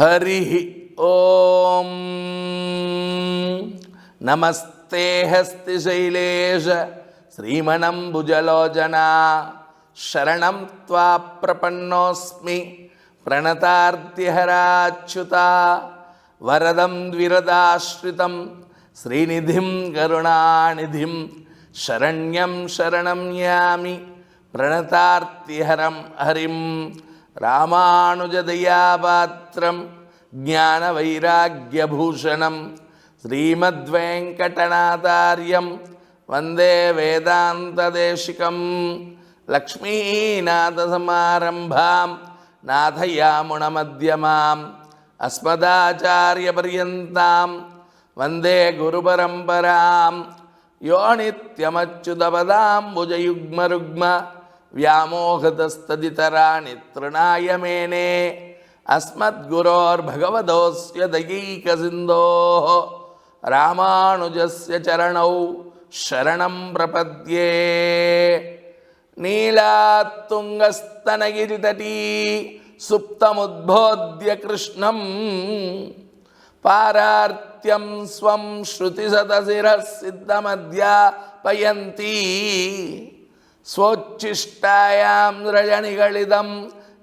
హరి ఓం. నమస్తే హస్తి శైలేష శ్రీమణంబుజలోచనా శరణం త్వా ప్రపన్నోస్మి ప్రణతార్తిహరాచ్యుత. వరదం ద్విరదాశ్రితం శ్రీనిధిం కరుణానిధిం శరణ్యం శరణం యామి ప్రణతార్తిహరం హరిం. ராமானுஜதயாபாத்திரம் ஞான வைராக்கியபூஷணம் ஸ்ரீமத்வேங்கடநாதாரியம் வந்தே வேதாந்ததேசிகம். லக்ஷ்மீநாதசமாரம்பாம் நாதயாமுணமத்தியமாம் அஸ்மதாச்சாரியபரியந்தாம் வந்தே குருபரம்பராம் யோனித்யமச்சுதபதாம்புஜயுக்மருக்ம వ్యామోహతస్తదితరాణి తృణాయమేనే అస్మద్గురోర్భగవదోస్య దయైకసిందో రామానుజస్య చరణౌ శరణం ప్రపద్యే. నీలాత్తుంగస్తనగిరితటీ సుప్తముద్బోధ్య కృష్ణం పారార్త్యం స్వం శృతిసతశిర సిద్ధమధ్యాపయంతి स्वोच्छिष्टायां रजनिगलितं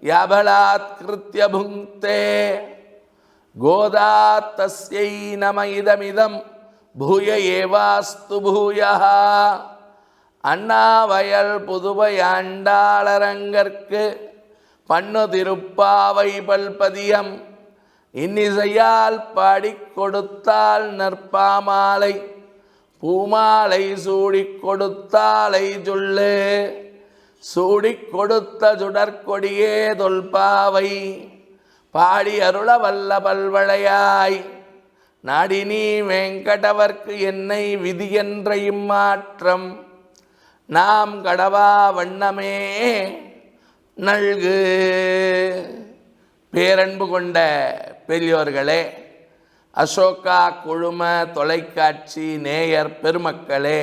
याबलात्कृत्य भुङ्क्ते गोदा तस्यै नम इदमिदं भूय एवास्तु भूयः அண்ணாவயல் புதுவையாண்டாளரங்கற்கு பண்ணு திருப்பாவை பல்பதியம் இன்னிசையால் பாடிக் கொடுத்தால் நற்பாமாலை பூமாலை சூடி கொடுத்தாலை சொல்லு. சூடி கொடுத்த சுடற்கொடியே தொல்பாவை. பாடி அருள வல்ல பல்வளையாய். நாடினி வெங்கடவர்க்கு என்னை விதி என்ற இம்மாற்றம் நாம் கடவா வண்ணமே நல்கு. பேரன்பு கொண்ட பெரியோர்களே அசோகா குழும தொலைக்காட்சி நேயர் பெருமக்களே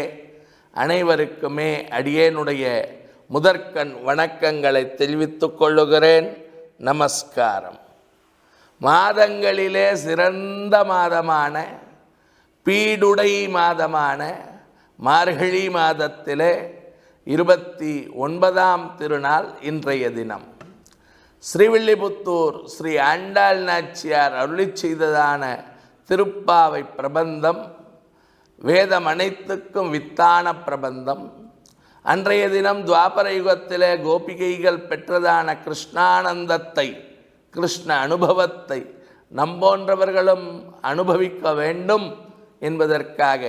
அனைவருக்குமே அடியேனுடைய முதற்கண் வணக்கங்களை தெரிவித்துக் கொள்ளுகிறேன். நமஸ்காரம். மாதங்களிலே சிறந்த மாதமான பீடுடை மாதமான மார்கழி மாதத்திலே இருபத்தி ஒன்பதாம் திருநாள் இன்றைய தினம். ஸ்ரீவில்லிபுத்தூர் ஸ்ரீ ஆண்டாள் நாச்சியார் அருளி செய்ததான திருப்பாவை பிரபந்தம் வேதம் அனைத்துக்கும் வித்தான பிரபந்தம். அன்றைய தினம் துவாபர யுகத்திலே கோபிகைகள் பெற்றதான கிருஷ்ணானந்தத்தை கிருஷ்ண அனுபவத்தை நம்போன்றவர்களும் அனுபவிக்க வேண்டும் என்பதற்காக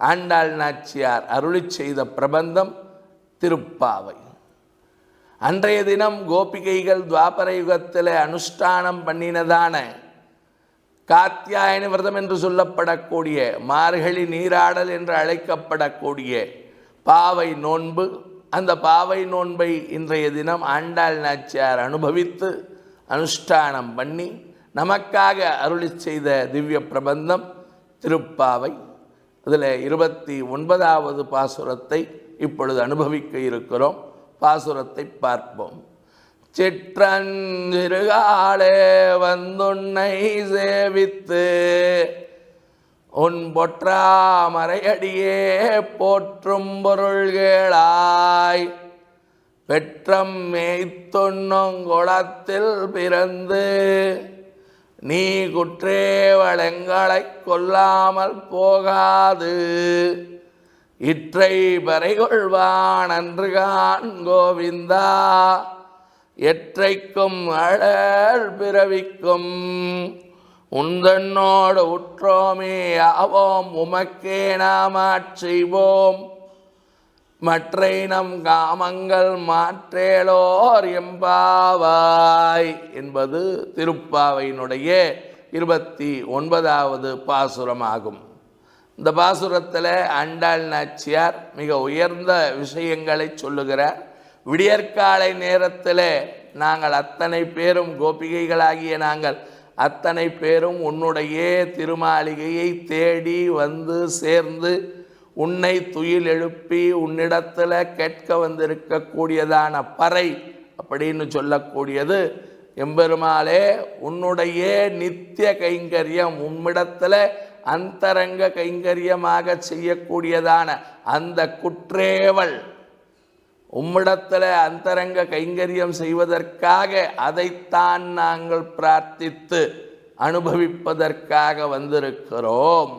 ஆண்டாள் நாச்சியார் அருளி செய்த பிரபந்தம் திருப்பாவை. அன்றைய தினம் கோபிகைகள் துவாபர யுகத்தில் அனுஷ்டானம் பண்ணினதான காத்தியாயன விரதம் என்று சொல்லப்படக்கூடிய மார்கழி நீராடல் என்று அழைக்கப்படக்கூடிய பாவை நோன்பு அந்த பாவை நோன்பை இன்றைய தினம் ஆண்டாள் நாச்சியார் அனுபவித்து அனுஷ்டானம் பண்ணி நமக்காக அருளி செய்த திவ்ய பிரபந்தம் திருப்பாவை. அதில் இருபத்தி ஒன்பதாவது பாசுரத்தை இப்பொழுது அனுபவிக்க இருக்கிறோம். பாசுரத்தை பார்ப்போம். சிற்றஞ்சிறுகாலே வந்துன்னை சேவித்து உன் பொற்றாமரையடியே போற்றும் பொருள்களாய் பெற்றம் மேய்த்தொன்னும் குளத்தில் பிறந்து நீ குற்றேவளங்களைக் கொல்லாமல் போகாது. இற்றை பறைகொள்வான் அன்றுகான் கோவிந்தா எற்றைக்கும் அழல் பிறவிக்கும். உந்தன்னோடு உற்றோமே ஆவோம் உமக்கே நாம் ஆட்சிவோம் மற்றை நம் காமங்கள் மாற்றேலோர் எம்பாவாய் என்பது திருப்பாவையினுடைய இருபத்தி ஒன்பதாவது பாசுரமாகும். இந்த பாசுரத்தில் அண்டாள் நாச்சியார் மிக உயர்ந்த விஷயங்களை சொல்லுகிறார். விடியற்காலை நேரத்தில் நாங்கள் அத்தனை பேரும் கோபிகைகளாகிய நாங்கள் அத்தனை பேரும் உன்னுடைய திருமாளிகையை தேடி வந்து சேர்ந்து உன்னை துயில் எழுப்பி உன்னிடத்தில் கேட்க வந்திருக்கக்கூடியதான பறை அப்படின்னு சொல்லக்கூடியது. எம்பெருமாளே உன்னுடைய நித்திய கைங்கரியம் உம்மிடத்தில் அந்தரங்க கைங்கரியமாக செய்யக்கூடியதான அந்த குற்றேவல் உம்மிடத்தில் அந்தரங்க கைங்கரியம் செய்வதற்காக அதைத்தான் நாங்கள் பிரார்த்தித்து அனுபவிப்பதற்காக வந்திருக்கிறோம்.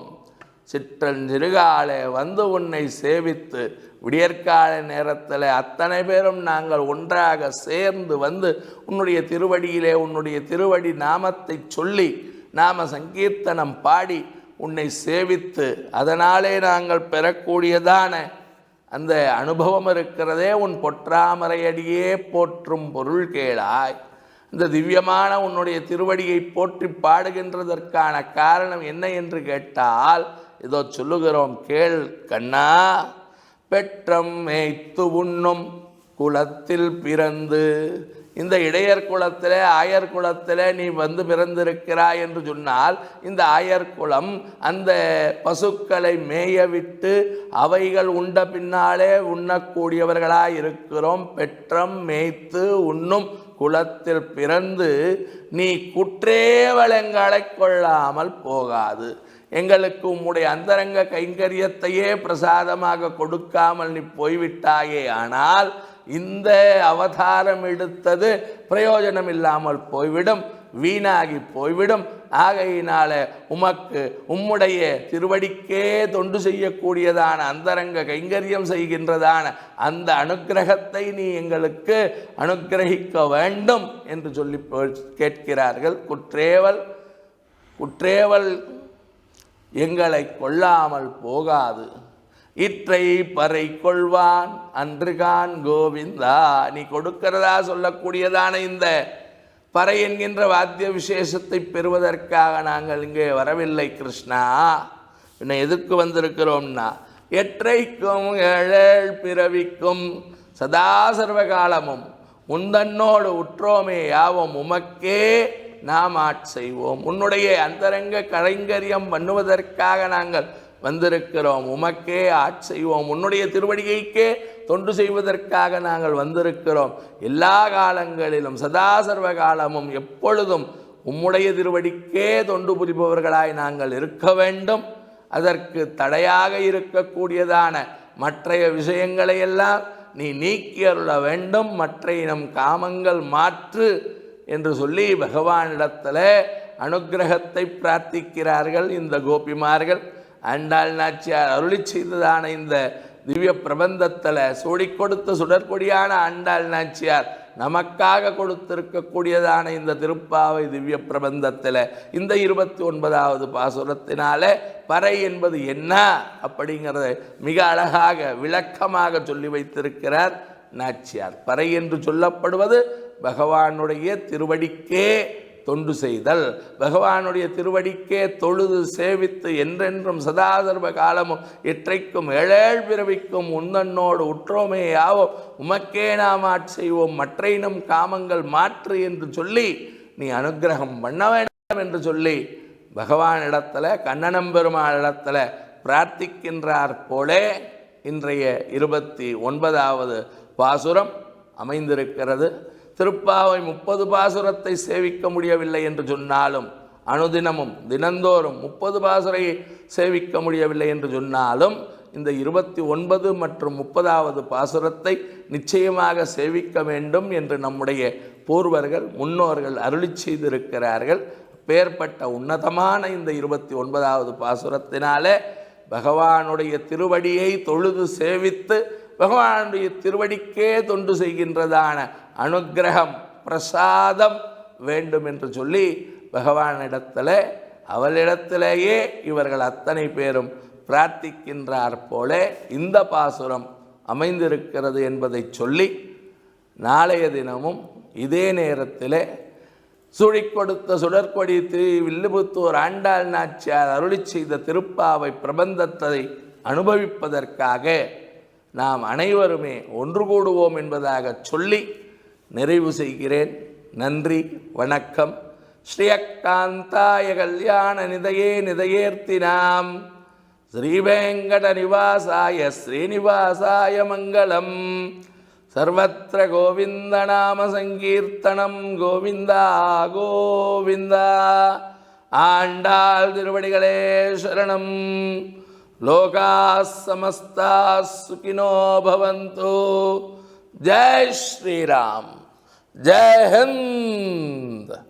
சிற்றஞ்சிறுகாலே வந்து உன்னை சேவித்து விடியற்கால நேரத்தில் அத்தனை பேரும் நாங்கள் ஒன்றாக சேர்ந்து வந்து உன்னுடைய திருவடியிலே உன்னுடைய திருவடி நாமத்தை சொல்லி நாம சங்கீர்த்தனம் பாடி உன்னை சேவித்து அதனாலே நாங்கள் பெறக்கூடியதான அந்த அனுபவம் இருக்கிறதே உன் பொற்றாமரையடியே போற்றும் பொருள் கேளாய். இந்த திவ்யமான உன்னுடைய திருவடியை போற்றி பாடுகின்றதற்கான காரணம் என்ன என்று கேட்டால் இதோ சொல்லுகிறோம் கேள் கண்ணா. பெற்றம் மேய்த்து உண்ணும் குலத்தில் பிறந்து இந்த இடையர் குலத்தில் ஆயர் குலத்தில் நீ வந்து பிறந்திருக்கிறாய் என்று சொன்னால் இந்த ஆயர் குலம் அந்த பசுக்களை மேய விட்டு அவைகள் உண்ட பின்னாலே உண்ணக்கூடியவர்களாக இருக்கிறோம். பெற்றம் மேய்த்து உண்ணும் குலத்தில் பிறந்து நீ குற்றேவலங்களை கொள்ளாமல் போகாது. எங்களுக்கு உம்முடைய அந்தரங்க கைங்கரியத்தையே பிரசாதமாக கொடுக்காமல் நீ போய்விட்டாயே ஆனால் இந்த அவதாரம் எடுத்தது பிரயோஜனம் இல்லாமல் போய்விடும் வீணாகி போய்விடும். ஆகையினால உமக்கு உம்முடைய திருவடிக்கே தொண்டு செய்யக்கூடியதான அந்தரங்க கைங்கரியம் செய்கின்றதான அந்த அனுக்கிரகத்தை நீ எங்களுக்கு அனுக்கிரகிக்க வேண்டும் என்று சொல்லி கேட்கிறார்கள். குற்றேவல் குற்றேவல் எங்களை கொள்ளாமல் போகாது. இற்றை பறை கொள்வான் அன்றுகான் கோவிந்தா. நீ கொடுக்கிறதா சொல்லக்கூடியதான இந்த பறை என்கின்ற வாத்திய விசேஷத்தை பெறுவதற்காக நாங்கள் இங்கே வரவில்லை கிருஷ்ணா. இன்னும் எதுக்கு வந்திருக்கிறோம்னா எற்றைக்கும் ஏழேழ் பிறவிக்கும் சதா சர்வகாலமும் முந்தன்னோடு உந்தன்னோடு உற்றோமே யாவும் உமக்கே நாம் ஆட்செய்வோம். உன்னுடைய அந்தரங்க கலைங்கரியம் பண்ணுவதற்காக நாங்கள் வந்திருக்கிறோம். உமக்கே ஆட்செய்வோம் உன்னுடைய திருவடிகைக்கே தொண்டு செய்வதற்காக நாங்கள் வந்திருக்கிறோம். எல்லா காலங்களிலும் சதா சர்வ காலமும் எப்பொழுதும் உம்முடைய திருவடிக்கே தொண்டு புரிபவர்களாய் நாங்கள் இருக்க வேண்டும். அதற்கு தடையாக இருக்கக்கூடியதான மற்றைய விஷயங்களை எல்லாம் நீ நீக்கி அருள வேண்டும். மற்ற நம் காமங்கள் மாற்று என்று சொல்லி பகவானிடத்தில் அனுக்கிரகத்தை பிரார்த்திக்கிறார்கள் இந்த கோபிமார்கள். ஆண்டாள் நாச்சியார் அருளி செய்ததான இந்த திவ்ய பிரபந்தத்தில் சூடி கொடுத்த சுடற்கொடியான ஆண்டாள் நாச்சியார் நமக்காக கொடுத்திருக்கக்கூடியதான இந்த திருப்பாவை திவ்ய பிரபந்தத்தில் இந்த இருபத்தி ஒன்பதாவது பாசுரத்தினால பறை என்பது என்ன அப்படிங்கிறத மிக அழகாக விளக்கமாக சொல்லி வைத்திருக்கிறார் நாச்சியார். பறை என்று சொல்லப்படுவது பகவானுடைய திருவடிக்கே தொண்டு செய்தல். பகவானுடைய திருவடிக்கே தொழுது சேவித்து என்றென்றும் சதாசர்வ காலமும் இற்றைக்கும் ஏழேழ் பிறவிக்கும் உன்னன்னோடு உற்றோமே யாவோம். உமக்கே நாம் ஆட்செய்வோம் மற்றையினும் காமங்கள் மாற்று என்று சொல்லி நீ அனுக்கிரகம் பண்ண வேண்டும் என்று சொல்லி பகவானிடத்தில் கண்ணனம் பெருமானிடத்தில் பிரார்த்திக்கின்றார் போலே இன்றைய இருபத்தி ஒன்பதாவது பாசுரம் அமைந்திருக்கிறது. திருப்பாவை முப்பது பாசுரத்தை சேவிக்க முடியவில்லை என்று சொன்னாலும் அனுதினமும் தினந்தோறும் முப்பது பாசுரையை சேவிக்க முடியவில்லை என்று சொன்னாலும் இந்த இருபத்தி ஒன்பது மற்றும் முப்பதாவது பாசுரத்தை நிச்சயமாக சேவிக்க வேண்டும் என்று நம்முடைய பூர்வர்கள் முன்னோர்கள் அருளி செய்திருக்கிறார்கள். பேர்பட்ட உன்னதமான இந்த இருபத்தி ஒன்பதாவது பாசுரத்தினாலே பகவானுடைய திருவடியை தொழுது சேவித்து பகவானுடைய திருவடிக்கே தொண்டு செய்கின்றதான அனுக்கிரகம் பிரசாதம் வேண்டும் என்று சொல்லி பகவானிடத்தில் அவளிடத்திலேயே இவர்கள் அத்தனை பேரும் பிரார்த்திக்கின்றார் போல இந்த பாசுரம் அமைந்திருக்கிறது என்பதை சொல்லி நாளைய தினமும் இதே நேரத்தில் சுழி கொடுத்த சுடற்கொடி திரு வில்லுபுத்தூர் ஆண்டாள் நாச்சியார் அருளி செய்த திருப்பாவை பிரபந்தத்தை அனுபவிப்பதற்காக நாம் அனைவருமே ஒன்று கூடுவோம் என்பதாக சொல்லி நிறைவு செய்கிறேன். நன்றி வணக்கம். ஸ்ரீயக்காந்தாய கல்யாண நிதையே நிதையேர்த்தினாம் ஸ்ரீவேங்கட நிவாசாய ஸ்ரீனிவாசாய மங்களம். சர்வத்திர கோவிந்த நாம சங்கீர்த்தனம் கோவிந்தா கோவிந்தா. ஆண்டாள் திருவடிகளே சரணம். लोका समस्ता सुखिनो भवंतु जय श्री राम जय हिंद।